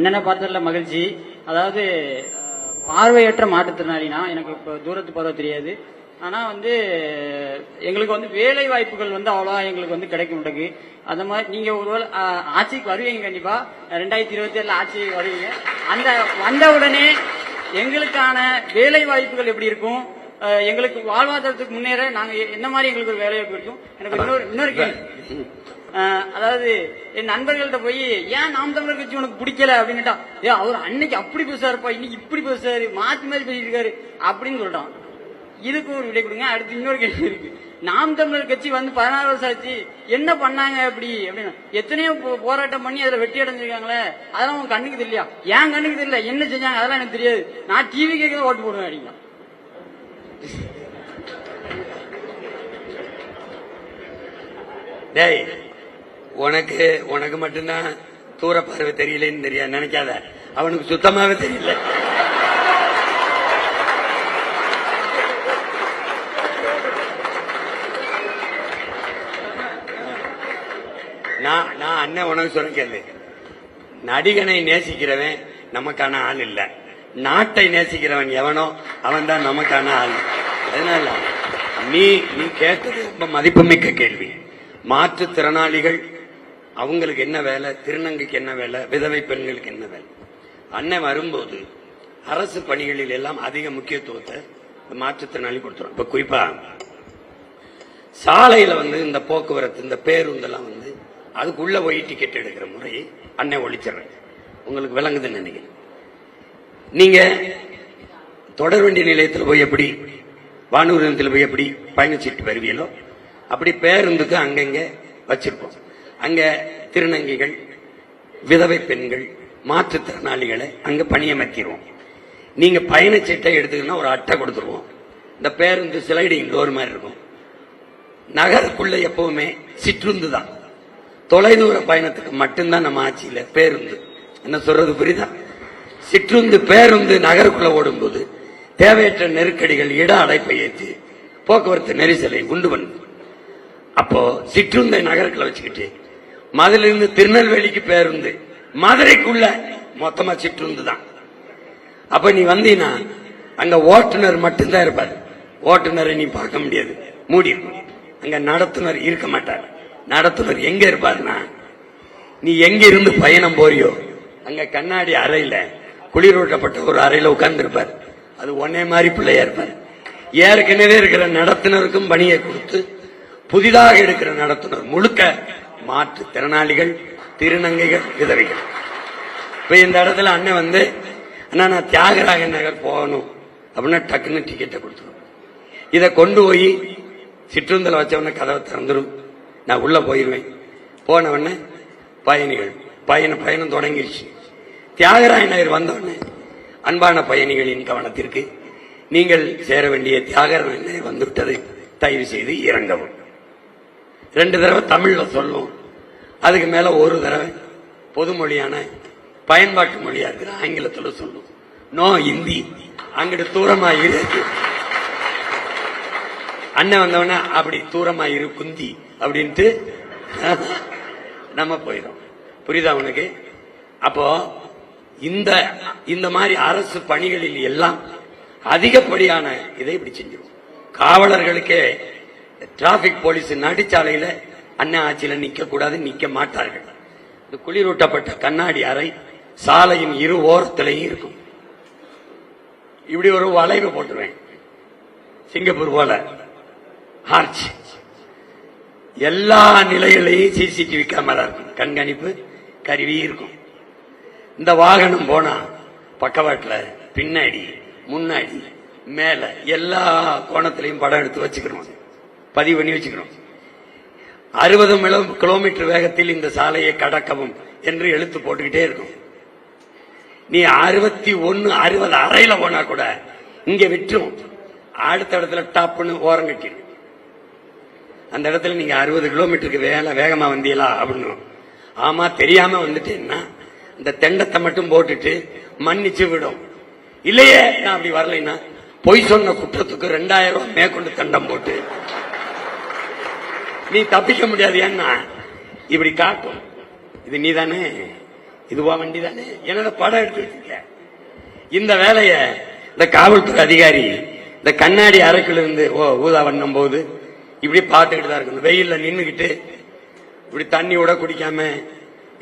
அண்ணனை பார்த்ததுல மகிழ்ச்சி. அதாவது பார்வையற்ற மாற்றுத்திறனாளினா எனக்கு இப்போ தூரத்து பார்வை தெரியாது. ஆனா வந்து எங்களுக்கு வந்து வேலை வாய்ப்புகள் வந்து அவ்வளோவா எங்களுக்கு வந்து கிடைக்க மாட்டேங்குது. அந்த மாதிரி நீங்க ஒருவேளை ஆட்சிக்கு வருவீங்க கண்டிப்பா. ரெண்டாயிரத்தி இருபத்தி ஏழுல ஆட்சிக்கு வருவீங்க. அந்த வந்த உடனே எங்களுக்கான வேலை வாய்ப்புகள் எப்படி இருக்கும்? எங்களுக்கு வாழ்வாதாரத்துக்கு முன்னேற நாங்க எ- என்ன மாதிரி எங்களுக்கு ஒரு வேலை வாய்ப்பு இருக்கும்? எனக்கு இன்னொரு இன்னொரு கேள்வி. அதாவது என் நண்பர்கள்ட்ட போய் ஏன் நாம் தமிழர் கட்சி உனக்கு பிடிக்கல? அப்படின்னுட்டா ஏ அவர் அன்னைக்கு அப்படி பேசுறாருப்பா இன்னைக்கு இப்படி பேசுறாரு மாத்தி மாதிரி பேசிட்டு இருக்காரு அப்படின்னு சொல்லிட்டான். இதுக்கு ஒரு விடை கொடுங்க அடுத்து இன்னொரு கேள்வி இருக்கு. நாம் தமிழர் கட்சி வந்து பதினாறு வருஷம் ஆச்சு என்ன பண்ணாங்க அப்படி? அப்படின்னு. எத்தனையோ போ- போராட்டம் பண்ணி அதுல வெற்றி அடைஞ்சிருக்காங்களே அதெல்லாம் உங்க கண்ணுக்கு தெரியலையா? ஏன் கண்ணுக்கு தெரியல? என்ன செஞ்சாங்க? அதெல்லாம் எனக்கு தெரியாது. நான் டிவி கேட்க ஓட்டு போடுவேன் அப்படிங்களா டேய் உனக்கு உனக்கு மட்டும்தான் தூர பார்வை தெரியலன்னு தெரியா? நினைக்காத. அவனுக்கு சுத்தமாவே தெரியல. நான் நான் அண்ணன் உனக்கு சொல்ல கேளு. நடிகனை நேசிக்கிறவன் நமக்கான ஆள் இல்ல. நாட்டை நேசிக்கிறவன் எவனோ அவன் தான் நமக்கான ஆள். அதனால நீ நீ கேட்டது ரொம்ப மதிப்புமிக்க கேள்வி. மாற்றுத்திறனாளிகள் அவங்களுக்கு என்ன வேலை? திருநங்கைக்கு என்ன வேலை? விதவை பெண்களுக்கு என்ன வேலை? அண்ணன் வரும்போது அரசு பணிகளில் எல்லாம் அதிக முக்கியத்துவத்தை இந்த மாற்றுத்திறனாளி கொடுத்துரும். இப்ப குறிப்பா சாலையில வந்து இந்த போக்குவரத்து இந்த பேருந்தெல்லாம் வந்து அதுக்குள்ள போய் டிக்கெட் எடுக்கிற முறையை அண்ணன் ஒழிச்சிடுறேன் உங்களுக்கு விளங்குதுன்னு நினைக்கிறேன். நீங்க தொடர் வண்டி நிலையத்தில் போய் எப்படி? வானூர்தியில் போய் எப்படி பயணச்சீட்டு வருவீங்களோ அப்படி பேருந்துக்கு அங்கங்க வச்சிருப்போம். அங்க திருநங்கைகள் விதவை பெண்கள் மாற்றுத்திறனாளிகளை அங்க பணியமர்த்திடுவோம் நீங்க பயணச்சீட்டை எடுத்துக்கன்னா ஒரு அட்டை கொடுத்துருவோம். இந்த பேருந்து ஸ்லைடிங் டோர் மாதிரி இருக்கும். நகருக்குள்ள எப்பவுமே சிற்றுந்து தான். தொலைதூர பயணத்துக்கு மட்டும்தான் நம்ம ஆட்சியில் பேருந்து. என்ன சொல்றது புரியுதா? சிற்றுந்து பேருந்து நகருக்குள்ள ஓடும்போது தேவையற்ற நெருக்கடிகள் இட அடைப்பை ஏற்றி போக்குவரத்து நெரிசலை உண்டு பண்ணுது அப்போ சிற்றுந்தை நகருக்குள்ள வச்சுக்கிட்டு மதுரையிலிருந்து திருநெல்வேலிக்கு பேருந்து. மதுரைக்குள்ள மொத்தமா சிற்றுந்து தான். அப்ப நீ வந்தீங்கன்னா அங்க ஓட்டுநர் மட்டும்தான் இருப்பாரு. ஓட்டுநரை நீ பார்க்க முடியாது. மூடி இருக்கும் அங்க நடத்துனர் இருக்க மாட்டார். நடத்துனர் எங்க இருப்பாருன்னா நீ எங்க இருந்து பயணம் போறியோ அங்க கண்ணாடி அறையில குளிரூட்டப்பட்ட ஒரு அறையில உட்கார்ந்து இருப்பார் அது ஒன்னே மாதிரி பிள்ளையா இருப்பார். ஏற்கனவே இருக்கிற நடத்துனருக்கும் பணியை கொடுத்து புதிதாக இருக்கிற நடத்துனர் முழுக்க மாற்று திறனாளிகள் திருநங்கைகள் விதவைகள். இப்ப இந்த இடத்துல அண்ணன் வந்து அண்ணா நான் தியாகராய நகர் போகணும். அப்படின்னா டக்குன்னு டிக்கெட்டை கொடுத்துரும். இதை கொண்டு போய் சிற்றுந்தில் வச்சவன கதவை திறந்துடும் நான் உள்ள போயிருவேன். போன உடனே பயணிகள். பயண பயணம் தொடங்கிடுச்சு தியாகராய நகர் வந்தோடனே அன்பான பயணிகளின் கவனத்திற்கு நீங்கள் சேர வேண்டிய தியாகராய நகர் வந்துவிட்டது. தயவு செய்து இறங்கவும். ரெண்டு தடவை தமிழ்ல சொல்லும். அதுக்கு மேல ஒரு தடவை பொதுமொழியான பயன்பாட்டு மொழியா இருக்கிற ஆங்கிலத்துல சொல்லும். நோ இந்தி அங்கிட்டு தூரமா இருக்கு அண்ணன் வந்தவன அப்படி தூரமா இரு குந்தி அப்படின்ட்டு நம்ம போயிடும். புரியுதா உனக்கு? அப்போ இந்த இந்த மாதிரி அரசு பணிகளில் எல்லாம் அதிகப்படியான இதை இப்படி செஞ்சிடும் காவலர்களுக்கே டிராபிக் போலீஸ் நடுச்சாலையில அண்ணா ஆட்சியில நிக்க கூடாது நிக்க மாட்டார்கள். இந்த குளிரூட்டப்பட்ட கண்ணாடி அறை சாலையின் இரு ஓரத்திலையும் இருக்கும். இப்படி ஒரு வளைவு போட்டுருவேன். சிங்கப்பூர் போல. ஆர்ச். எல்லா நிலைகளையும் சிசிடிவி கேமரா இருக்கும். கண்காணிப்பு கருவி இருக்கும். இந்த வாகனம் போனா பக்கவாட்டில் பின்னாடி முன்னாடி மேல எல்லா கோணத்திலையும் படம் எடுத்து வச்சுக்கிறோம் பதிவு பண்ணி வச்சுக்கிறோம் அறுபது கிலோமீட்டர் வேகத்தில் இந்த சாலையை கடக்கவும் என்று எழுத்து போட்டுக்கிட்டே இருக்கும். நீ அறுபத்தி ஒன்னு அறுபது அறையில போனா கூட இங்க விட்டுரும். அடுத்த இடத்துல டாப்புன்னு ஓரம் கட்டிடும் அந்த இடத்துல நீங்க அறுபது கிலோமீட்டருக்கு வேலை வேகமா வந்தீங்களா அப்படின்னு. ஆமா தெரியாம வந்துட்டேன்னா இந்த தெண்டத்தை மட்டும் போட்டுட்டு மன்னிச்சு விடும். இல்லையே நான் அப்படி வரலைன்னா பொய் சொன்ன குற்றத்துக்கு ரெண்டாயிரம் ரூபாய் மேற்கொண்டு தண்டம் போட்டு நீ தப்பிக்க முடியாது ஏன்னா? இப்படி காட்டும். இது நீ தானே இதுவா வண்டி தானே என்னோட படம் எடுத்து வச்சிருக்க. இந்த வேலைய இந்த காவல்துறை அதிகாரி இந்த கண்ணாடி அறைக்குள்ள இருந்து ஓ ஊதா வண்ணம் போது இப்படி பார்த்துக்கிட்டு தான் இருக்கணும் வெயில்ல நின்றுக்கிட்டு இப்படி தண்ணி விட குடிக்காம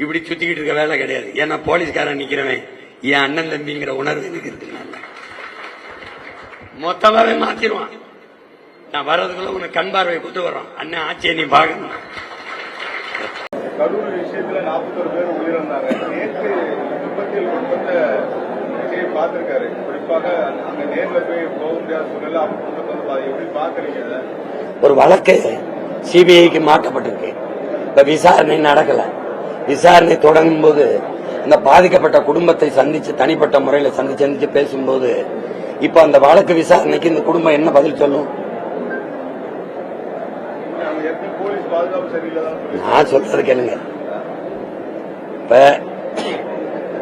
இப்படி சுத்திக்கிட்டு இருக்க வேலை கிடையாது. ஏன்னா போலீஸ்காரன் நிக்கிறவன் என் அண்ணன் தம்பிங்கிற உணர்வு எனக்கு இருக்குனால மொத்தமாவே மாத்திருவான் நான் வர்றதுக்குள்ள உனக்கு கண் பார்வை கொடுத்து வர்றோம். அண்ணன் ஆட்சியை நீ பார்க்கணும். கரூர் விஷயத்துல நாற்பத்தொரு பேர் உயிரிழந்தாங்க. நேற்று விபத்தில் குடும்பத்தை விஜய் பார்த்திருக்காரு. குறிப்பாக அங்க நேர்ல போய் போக முடியாத சூழ்நிலை அவங்க குடும்பத்தை வந்து அதை எப்படி பாக்குறீங்க? ஒரு வழக்கு சிபிஐக்கு மாற்றப்பட்டிருக்கு. இப்ப விசாரணை நடக்கல. விசாரணை தொடங்கும் போது இந்த பாதிக்கப்பட்ட குடும்பத்தை சந்திச்சு தனிப்பட்ட முறையில சந்திச்சு சந்திச்சு பேசும்போது இப்ப அந்த வழக்கு விசாரணைக்கு இந்த குடும்பம் என்ன பதில் சொல்லும் அங்க ஏற்கனவே போலீஸ் பாதுகாப்பு சரியில்லைதான் சொல்லி நான் சொல்றது கேளுங்க. இப்ப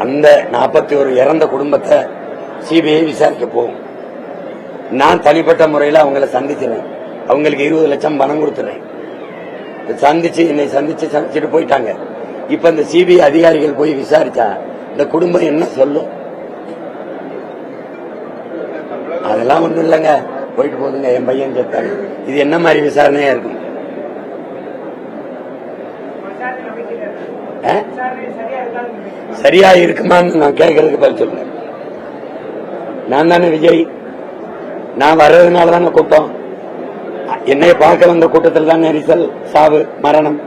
அந்த நாற்பத்தி ஒரு இறந்த குடும்பத்தை சிபிஐ விசாரிக்க போகும். நான் தனிப்பட்ட முறையில் அவங்கள சந்திச்சிருவேன் அவங்களுக்கு இருபது லட்சம் பணம் கொடுத்துறேன். சந்திச்சு என்னை சந்திச்சு சந்திச்சுட்டு போயிட்டாங்க. இப்ப இந்த சிபிஐ அதிகாரிகள் போய் விசாரிச்சா இந்த குடும்பம் என்ன சொல்லும்? அதெல்லாம் ஒன்றும் இல்லைங்க. போயிட்டு போதுங்க என் பையன் செத்தாங்க. இது என்ன மாதிரி விசாரணையா இருக்கும்? சரியா இருக்குமான்னு நான் கேட்கறதுக்கு பதில் சொல்றேன். நான் தானே விஜய். நான் வர்றதுனால தானே கூட்டம். என்னைய பார்க்க வந்த கூட்டத்தில் தான் நெரிசல் சாவு மரணம்.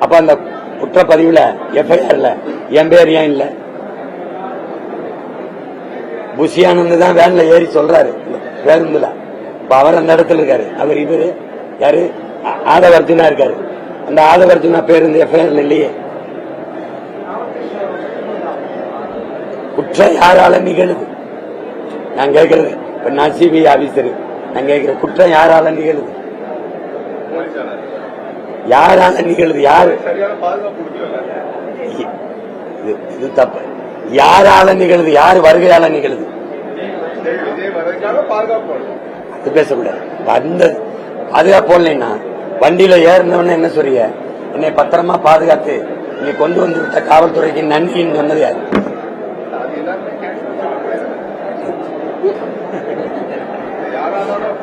அப்ப அந்த குற்றப்பதிவுல எஃப்ஐஆர்ல என் பேர் ஏன் இல்ல? புஷியானந்த் தான் வேன்ல ஏறி சொல்றாரு பேருந்துல. இப்ப அவர் அந்த இடத்துல இருக்காரு. அவர் இவரு யாரு? ஆ- ஆதவர்ஜுனா இருக்காரு. அந்த ஆதவர்ஜுனா பேருந்து எஃப்ஐஆர்ல இல்லையே. குற்றம் யாரால நிகழுது. நான் கேட்கறது இப்ப நான் சிபிஐ ஆபீசர் நான் கேட்கிற குற்றம் யாரால நிகழுது. யாரால நிகழுது? யாரு? இது இது தப்பு. யாரால நிகழுது? யார் வருகையால நிகழுது? அது பேசக்கூடாது. அந்த பாதுகாப்பு போடலைன்னா வண்டியில ஏறினவன என்ன சொல்றீங்க என்னை பத்திரமா பாதுகாத்து நீ கொண்டு வந்து விட்ட காவல்துறைக்கு நன்றின்னு சொன்னது யாரு அது எல்லாருமே கேட்டு யாராலும்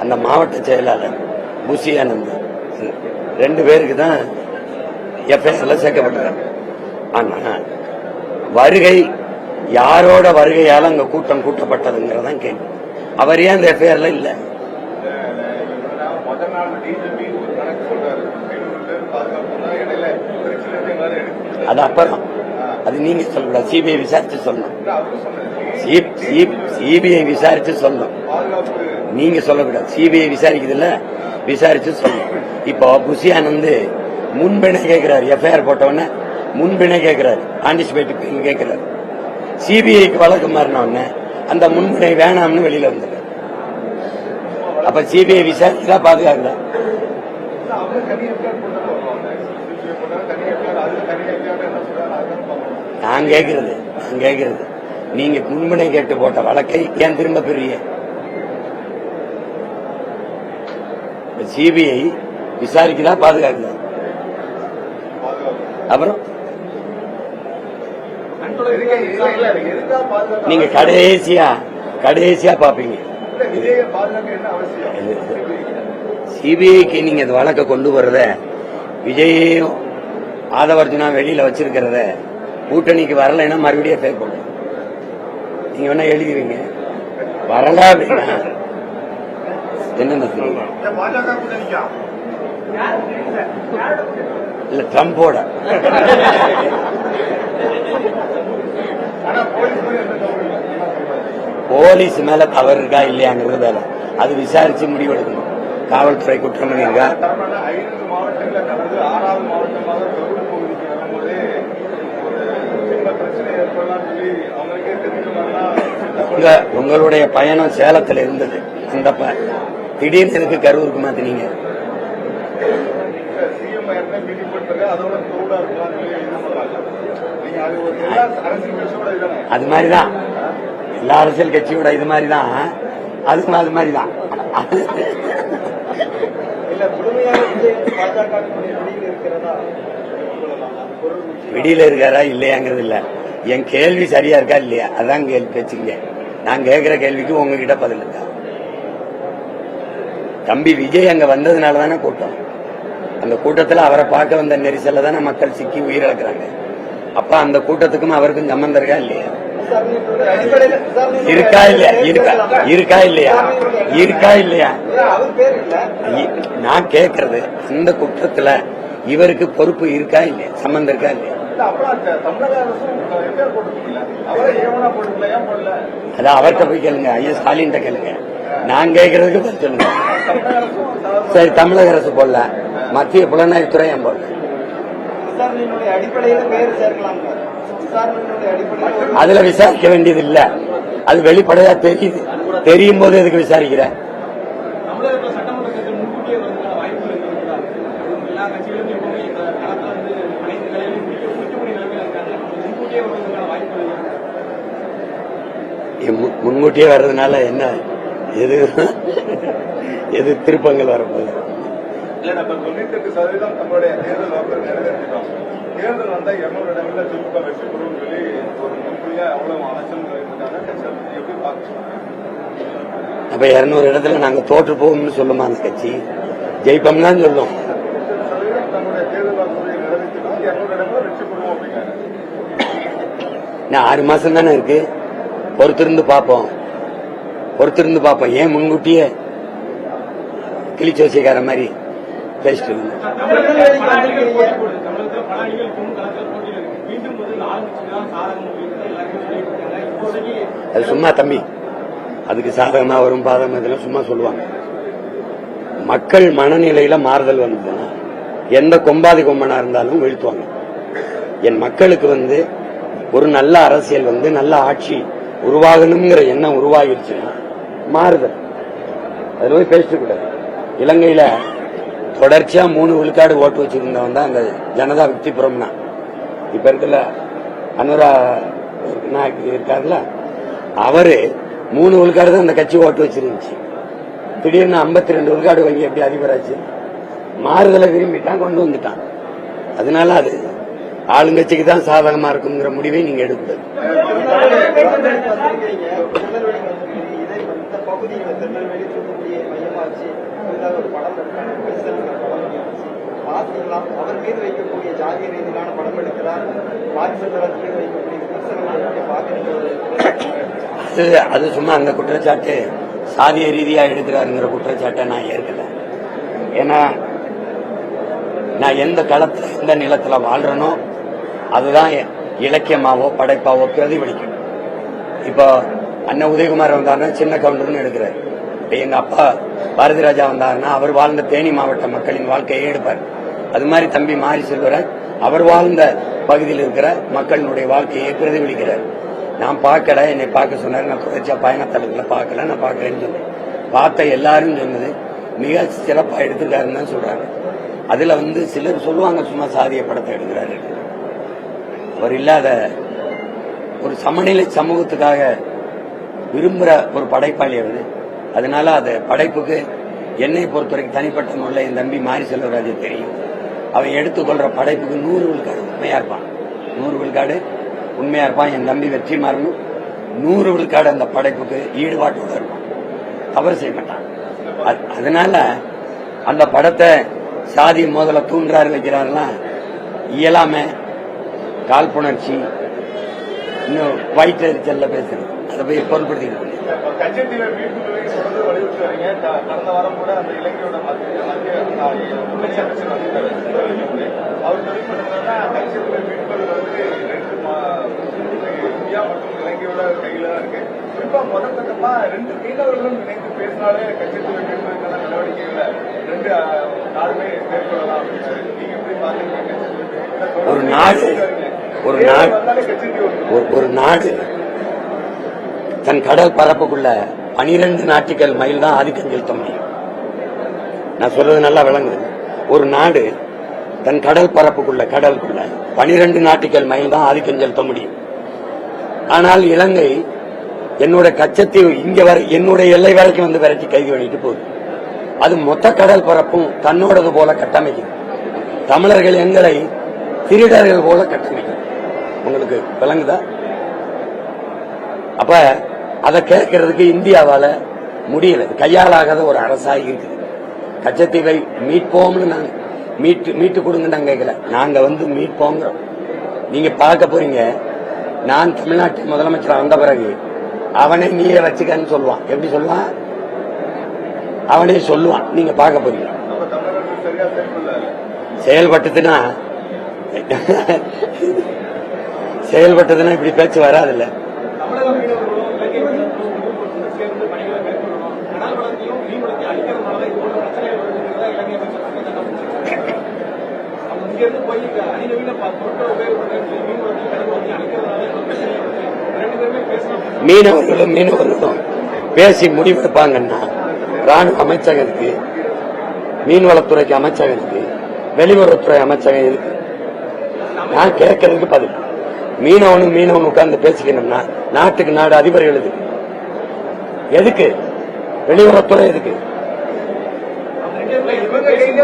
அந்த மாவட்ட செயலாளர் புசி ஆனந்த். ரெண்டு பேருக்கு தான் எஃப்ஐஆர்ல சேர்க்கப்பட்டார். ஆனா வருகை யாரோட வருகையால அங்க கூட்டம் கூட்டப்பட்டதுங்கிறதான் கேள்வி. அவர் ஏன் அந்த எஃப்ஐஆர்ல இல்ல? அது அப்புறம் அது நீங்க சொல்லக்கூடாது. சிபிஐ விசாரிச்சு சொல்லணும். சிபிஐ விசாரிச்சு சொல்லணும். நீங்க சொல்லக்கூடாது சிபிஐ விசாரிக்குதுல்ல? விசாரிச்சு சொல்லணும் இப்போ புஷி ஆனந்த் முன்பிணை கேட்கிறாரு எஃப்ஐஆர் போட்டவொடனே முன்பிணை கேட்கிறாரு ஆன்டிசிபேட் கேட்கிறாரு சிபிஐக்கு வழக்கு மாறின அந்த முன்பிணை வேணாம்னு வெளியில வந்துடுறாரு அப்ப சிபிஐ விசாரிச்சா பாதுகாக்கல? நான் கேட்கறது நான் கேட்கறது நீங்க முன்பிணை கேட்டு போட்ட வழக்கை ஏன் திரும்ப பெரிய சிபிஐ விசாரிக்குதா பாதுகாக்குதா? அப்புறம்? நீங்க கடைசியா கடைசியா பாப்பீங்க. சிபிஐக்கு நீங்க இந்த வழக்கை கொண்டு வர்றத விஜயையும் ஆதவர்ஜுனா வெளியில வச்சிருக்கிறத கூட்டணிக்கு வரலைன்னா மறுபடியும் ஃபேர் பண்ணும் நீங்க வேணா எழுதிருங்க வரல அப்படின்னா என்னென்ன இல்ல ட்ரம்போட. போலீஸ் மேல தவறு இருக்கா இல்லையாங்கிறது வேலை அது விசாரிச்சு முடிவெடுக்கணும் காவல்துறை குற்றம் பண்ணியிருக்கா உங்களுடைய பயணம் சேலத்துல இருந்தது. இந்தப்ப திடீர்னு எனக்கு கரூருக்கு மாத்தினீங்க நீங்க அது மாதிரிதான். எல்லா அரசியல் கட்சியோட இது மாதிரிதான். அதுக்கும் அது மாதிரிதான். இல்ல விடியில இருக்காரா இல்லையாங்கிறது இல்ல. என் கேள்வி சரியா இருக்கா இல்லையா? அதான் கேள்வி வச்சுங்க நான் கேட்கிற கேள்விக்கு உங்ககிட்ட பதில் இருக்கா? தம்பி விஜய் அங்க வந்ததுனால தானே கூட்டம். அந்த கூட்டத்துல அவரை பார்க்க வந்த நெரிசல்ல தானே மக்கள் சிக்கி உயிரிழக்கிறாங்க. அப்ப அந்த கூட்டத்துக்கும் அவருக்கும் சம்பந்தம் இருக்கா இல்லையா? இருக்கா இல்லையா? இருக்கா. இருக்கா இல்லையா? இருக்கா இல்லையா? நான் கேக்குறது இந்த குற்றத்துல இவருக்கு பொறுப்பு இருக்கா இல்லையா? சம்பந்தம் இருக்கா இல்லையா? இல்ல அப்புறம் அந்த தமிழக அரசும் எஃப்ஐஆர் போட்டுக்கல அவரை ஏவனா போட்டுக்கல ஏன் போடல? அது அவர்கிட்ட போய் கேளுங்க ஐயா ஸ்டாலின் கேளுங்க. நான் கேட்கறதுக்கு பதில் சொல்லுங்க. சரி தமிழக அரசு போடல. மத்திய புலனாய்வுத்துறை போடல? அதுல விசாரிக்க வேண்டியது இல்ல அது வெளிப்படையா தெரியுது. தெரியும் போது எதுக்கு விசாரிக்கிற? முன்கூட்டியே வர்றதுனால என்ன எது? எது திருப்பங்கள் வரப்போகுது? தேர்தல் வந்தா இருநூறு இடங்கள்ல திமுக வெற்றி பெறும் சொல்லி ஒரு முன்கூட்டியா அவ்வளவு அலட்சம் இருக்காங்க கட்சிகள் எப்படி பாக்குறாங்க அப்ப இருநூறு இடத்துல நாங்க தோற்று போவோம்னு சொல்லுமா அந்த கட்சி? ஜெயிப்போம் தான் சொல்லும் ஆறு மாசம் தானே இருக்கு. பொறுத்திருந்து பார்ப்போம். பொறுத்திருந்து பார்ப்போம். ஏன் முன்கூட்டியே கிளிச்சோசிக்கார மாதிரி பேசிட்டு அது சும்மா தம்பி. அதுக்கு சாதகமா வரும் பாதகம் இதெல்லாம் சும்மா சொல்லுவாங்க. மக்கள் மனநிலையில மாறுதல் வந்ததுன்னா எந்த கொம்பாதி கொம்பனா இருந்தாலும் வீழ்த்துவாங்க. என் மக்களுக்கு வந்து ஒரு நல்ல அரசியல் வந்து நல்ல ஆட்சி உருவாகணுங்கிற எண்ணம் உருவாகிடுச்சுன்னா மாறுதல் அதுல போய் பேசிட்டு கூடாது. இலங்கையில தொடர்ச்சியா மூணு விழுக்காடு ஓட்டு வச்சிருந்தவன் தான் அந்த ஜனதா விக்திபுரம்னா இப்ப இருக்குல்ல அனுரா இருக்காருல்ல அவரு மூணு விழுக்காடு தான் அந்த கட்சி ஓட்டு வச்சிருந்துச்சு. திடீர்னு 52 ரெண்டு விழுக்காடு வங்கி எப்படி அதிபராச்சு? மாறுதலை விரும்பிட்டான் கொண்டு வந்துட்டான். அதனால அது ஆளுங்கட்சிக்கு தான் சாதகமா இருக்குங்கிற முடிவை நீங்க எடுக்கூடாது புதிதாக ஒரு படம் எடுத்தாங்க பைசல்ங்கிற படம் பார்த்தீங்களா அவர் மீது வைக்கக்கூடிய ஜாதிய ரீதியிலான படம் எடுக்கிறார். பாகிஸ்தான் மீது வைக்கக்கூடிய விமர்சனங்களை எப்படி அது சும்மா அந்த குற்றச்சாட்டு சாதிய ரீதியா எடுக்கிறாருங்கிற குற்றச்சாட்டை நான் ஏற்கல. ஏன்னா நான் எந்த களத்துல எந்த நிலத்துல வாழ்றேனோ அதுதான் இலக்கியமாவோ படைப்பாவோ பிரதிபலிக்கும். இப்போ அண்ணன் உதயகுமார் வந்தாருன்னா சின்ன கவுண்டர்னு எடுக்கிறார். எங்க அப்பா பாரதி ராஜா வந்தாருன்னா அவர் வாழ்ந்த தேனி மாவட்ட மக்களின் வாழ்க்கையை எடுப்பார். அது மாதிரி தம்பி மாறி செல்வரன் அவர் வாழ்ந்த பகுதியில் இருக்கிற மக்களினுடைய வாழ்க்கையை பிரதிபலிக்கிறார். நான் பார்க்கல என்னை பார்க்க சொன்னார். நான் தொடர்ச்சியா பயணத்தலத்துல பார்க்கல நான் பார்க்கலன்னு சொன்னேன். பார்த்த எல்லாரும் சொன்னது மிக சிறப்பா எடுத்திருக்காருன்னு தான் சொல்றாங்க. அதுல வந்து சிலர் சொல்லுவாங்க சும்மா சாதிய படத்தை எடுக்கிறாரு. அவர் இல்லாத ஒரு சமநிலை சமூகத்துக்காக விரும்புகிற ஒரு படைப்பாளி அவர். அதனால அது படைப்புக்கு என்னை பொறுத்தவரைக்கும் தனிப்பட்ட முறையில் என் தம்பி மாரி செல்வராஜ் தெரியும். அவன் எடுத்துக்கொள்ற படைப்புக்கு நூறு விழுக்காடு உண்மையா இருப்பான். நூறு விழுக்காடு உண்மையா இருப்பான் என் தம்பி வெற்றி மாறணும். நூறு விழுக்காடு அந்த படைப்புக்கு ஈடுபாட்டோட இருப்பான். தவறு செய்ய மாட்டான். அதனால அந்த படத்தை சாதி முதல்ல தூண்டுறாரு வைக்கிறாருலாம் இயலாம காழ்ப்புணர்ச்சி இன்னும் வயிற்று எரிச்சல்ல பேசுறது. அதை போய் பொருட்படுத்திக்கிட்டு இப்ப வரீங்க க- கடந்த வாரம் கூட அந்த இலங்கையோட முன்னணி அமைச்சர் வந்திருக்காரு சுந்தரலிங்கம்னு. அவர் தெரிவிப்பட்டதுன்னா கச்சத்தீவை மீட்பது வந்து ரெண்டு இந்தியா மற்றும் இலங்கையோட கையில தான் இருக்கு. குறிப்பா முதல் கட்டமா ரெண்டு மீனவர்களும் இணைந்து பேசினாலே கச்சத்தீவை மீட்பதற்கான நடவடிக்கைகளை ரெண்டு நாடுமே மேற்கொள்ளலாம். அப்படின்னாரு நீங்க எப்படி பாக்குறீங்க ஒரு நாடு ஒரு நாடு ஒரு நாடு தன் கடல் பரப்புக்குள்ள பனிரெண்டு நாட்டிக்கல் மைல் தான் ஆதிக்கம் செலுத்த முடியும் நான் சொல்றது நல்லா விளங்குது ஒரு நாடு தன் கடல் பரப்புக்குள்ள கடலுக்குள்ள பனிரெண்டு நாட்டிக்கல் மைல் தான் ஆதிக்கம் செலுத்த முடியும் ஆனால் இலங்கை என்னோட கச்சத்தீவு இங்க வரை என்னுடைய எல்லை வரைக்கும் வந்து விரட்டி கைது பண்ணிட்டு போகுது. அது மொத்த கடல் பரப்பும் தன்னோடது போல கட்டமைக்கும். தமிழர்கள் எங்களை திருடர்கள் போல கட்டமைக்கும். உங்களுக்கு விளங்குதா? அப்ப அதை கேட்கறதுக்கு இந்தியாவால முடியல. கையாளாகாத ஒரு அரசாக இருக்குது. கச்சத்தீவை மீட்போம்னு நாங்க மீட்டு மீட்டு கொடுங்க நாங்க கேட்கல. நாங்க வந்து மீட்போங்கிறோம் நீங்க பார்க்க போறீங்க. நான் தமிழ்நாட்டு முதலமைச்சர் வந்த பிறகு அவனை நீயே வச்சுக்கன்னு சொல்லுவான். எப்படி சொல்லுவான்? அவனே சொல்லுவான். நீங்க பார்க்க போறீங்க. செயல்பட்டதுன்னா செயல்பட்டதுன்னா இப்படி பேச்சு வராதுல்ல தமிழக மீனவர்களும் இலங்கை மீனவர்களும் சேர்ந்து பணிகளை மேற்கொள்ளணும் கடல் வளத்தையும் மீன் வளத்தையும் அழிக்கிறதுனால இது போன்ற பிரச்சனைகள் வருதுங்கிறதா இலங்கை அமைச்சர் சட்டத்தை அவங்க இங்கிருந்து போய் அதிநவீன ப- பொருட்களை உபயோகப்படுத்தி மீனவர்கள் வளத்தையும் கடல் வளத்தையும் அழிக்கிறதுனால ரெண்டு பேருமே பேசணும் மீனவர்களும் மீனவர்களும் பேசி முடிவெடுப்பாங்கன்னா ராணுவ அமைச்சகம் இருக்கு மீன்வளத்துறைக்கு அமைச்சகம் இருக்கு வெளியுறவுத்துறை அமைச்சகம் இருக்கு நான் கேட்கறதுக்கு பதில். மீனவனும் மீனவன் உட்கார்ந்து பேசிக்கணும்னா நாட்டுக்கு நாடு அதிபர்கள் எதுக்கு? எதுக்கு? வெளியுறவுத்துறை எதுக்கு? இவங்க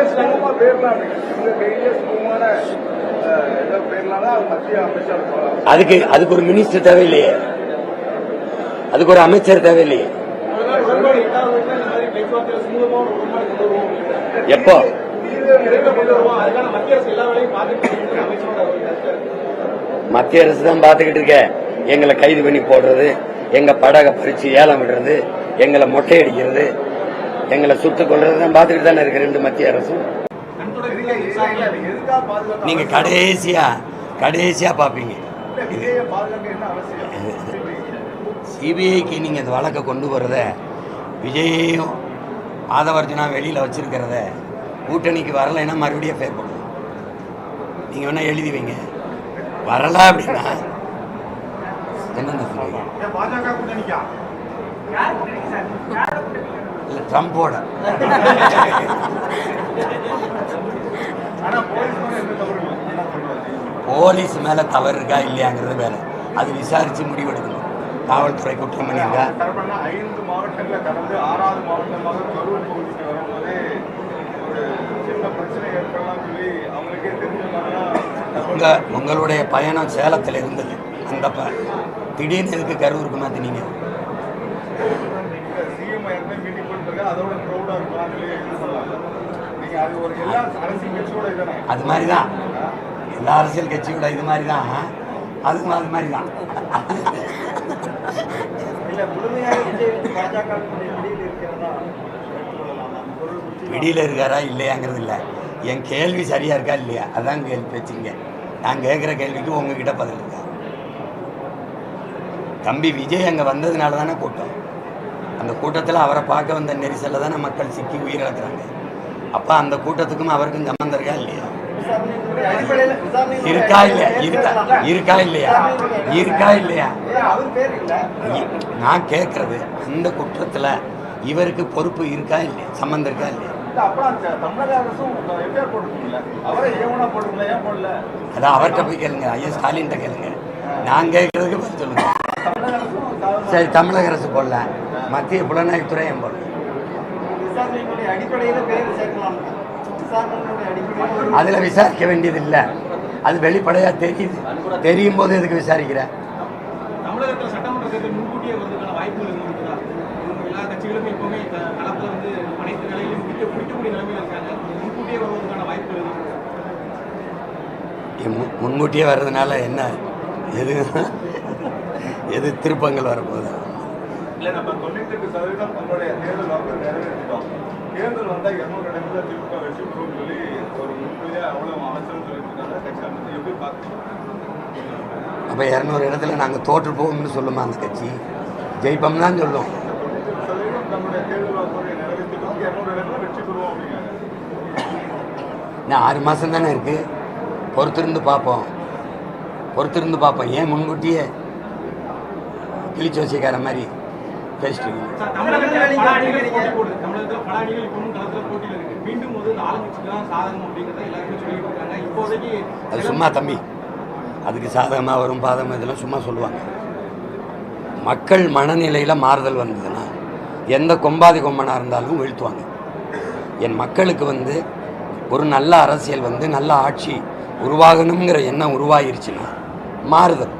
கையிலே அதுக்கு அதுக்கு ஒரு மினிஸ்டர் தேவையில்லையே. அதுக்கு ஒரு அமைச்சர் தேவையில்லையே. எப்போ? மத்திய அரசு மத்திய அரசு தான் பாத்துக்கிட்டு இருக்க. எங்களை கைது பண்ணி போடுறது எங்க படகை பறிச்சு ஏலம் விடுறது எங்களை மொட்டை அடிக்கிறது எங்களை சுட்டுக் கொள்றது தான் பாத்துக்கிட்டு தானே இருக்கு ரெண்டு மத்திய அரசும் நீங்க கடைசியா கடைசியா பாப்பீங்க சிபிஐக்கு நீங்க இந்த வழக்கை கொண்டு வரத விஜயையும் ஆதவர்ஜுனா வெளியில வச்சிருக்கிறத கூட்டணிக்கு வரலைன்னா மறுபடியும் ஃபேர் பண்ணுவோம் நீங்க வேணா எழுதி வைங்க. வரல அப்படின்னா என்னென்ன சொல்றீங்க பாஜக கூட்டணிக்கா? இல்ல ட்ரம்போட ஆனா போலீஸ் மேல தவறு இருக்கா? இல்லையாங்கிறது வேற. அது விசாரிச்சு முடிவெடுக்கணும். காவல்துறை குற்றம் பண்ணியிருக்கா ஐந்து மாவட்டங்களை கடந்து ஆறாவது மாவட்டமாக கரூர் பகுதிக்கு வரும்போது ஒரு சின்ன பிரச்சனை ஏற்படலாம் சொல்லி அவங்களுக்கே தெரிஞ்ச உங்க உங்களுடைய பயணம் சேலத்தில் இருந்தது. அந்த ப- திடீர்னு எதுக்கு கரூருக்கு மாத்தினீங்க சிஎம் ஏற்கனவே மீட்டிங் பண்ணிட்டு அதோட க்ரௌடா இருக்கலாம் சொல்லி இது பண்ணலாம் நீங்க அது ஒரு எல்லா அரசியல் கட்சியோட இதானே அது மாதிரி தான் எல்லா அரசியல் கட்சியோட இது மாதிரி தான் அதுவும் அது மாதிரி தான் இல்ல முழுமையாக விஜய் வந்து பாஜக வெளியில் இருக்கிறதா எடுத்துக்கொள்ளலாமா பொருள் புரிஞ்சு வெளியில இருக்காரா இல்லையாங்கிறது இல்லை. என் கேள்வி சரியா இருக்கா இல்லையா? அதான் கேள்வி பேச்சுங்க. நான் கேட்குற கேள்விக்கு உங்ககிட்ட பதில் இருக்கா? தம்பி விஜய் அங்கே வந்ததுனால தானே கூட்டம். அந்த கூட்டத்தில் அவரை பார்க்க வந்த நெரிசலில் தானே மக்கள் சிக்கி உயிரிழக்கிறாங்க அப்போ அந்த கூட்டத்துக்கும் அவருக்கும் சம்மந்தம் இருக்கா இல்லையா? இருக்கா இல்லையா? இருக்கா. இருக்கா இல்லையா? இருக்கா இல்லையா? நான் கேட்கறது அந்த குற்றத்தில் இவருக்கு பொறுப்பு இருக்கா இல்லையா? சம்மந்தம் இருக்கா இல்லையா? அதான் அவர்கிட்ட போய் கேளுங்க ஐயா ஸ்டாலின்கிட்ட கேளுங்க. நான் கேட்கறதுக்கு பதில் சொல்லுங்க. சரி தமிழக அரசு போடல. மத்திய புலனாய்வுத்துறை ஏன் போடல? அதில் விசாரிக்க வேண்டியது இல்லை அது வெளிப்படையா தெரியுது. தெரியும் போது எதுக்கு விசாரிக்கிற? முன்கூட்டியே வர்றதுனால என்ன? எது எது திருப்பங்கள் வரப்போகுது? இல்ல நம்ம தொண்ணூத்தி எட்டு சதவீதம் நம்மளுடைய தேர்தல் வாக்கு நிறைவேற்றிட்டோம். தேர்தல் வந்தா இருநூறு இடத்துல திமுக வெற்றி பெறும் சொல்லி ஒரு முன்கூட்டியே அவ்வளவு அமைச்சரும் சொல்லிட்டு இருக்காங்க கட்சி அமைச்சர் எப்படி பாக்குறீங்க அப்போ இரநூறு இடத்துல நாங்கள் தோற்று போவோம்னு சொல்லுமா அந்த கட்சி? ஜெயிப்போம் தான் சொல்லும் இன்னும் ஆறு மாதம் தானே இருக்குது பொறுத்திருந்து பார்ப்போம். பொறுத்திருந்து பார்ப்போம். ஏன் முன்கூட்டியே கிளிச்சோசிக்கார மாதிரி? பேசிட்டு அது சும்மா தம்பி. அதுக்கு சாதகமாக வரும் பாதகம் இதெல்லாம் சும்மா சொல்லுவாங்க. மக்கள் மனநிலையில் மாறுதல் வந்ததுன்னா எந்த கொம்பாதி கொம்பனாக இருந்தாலும் வீழ்த்துவாங்க. என் மக்களுக்கு வந்து ஒரு நல்ல அரசியல் வந்து நல்ல ஆட்சி உருவாகணுங்கிற எண்ணம் உருவாகிருச்சுன்னா மாறுதல்.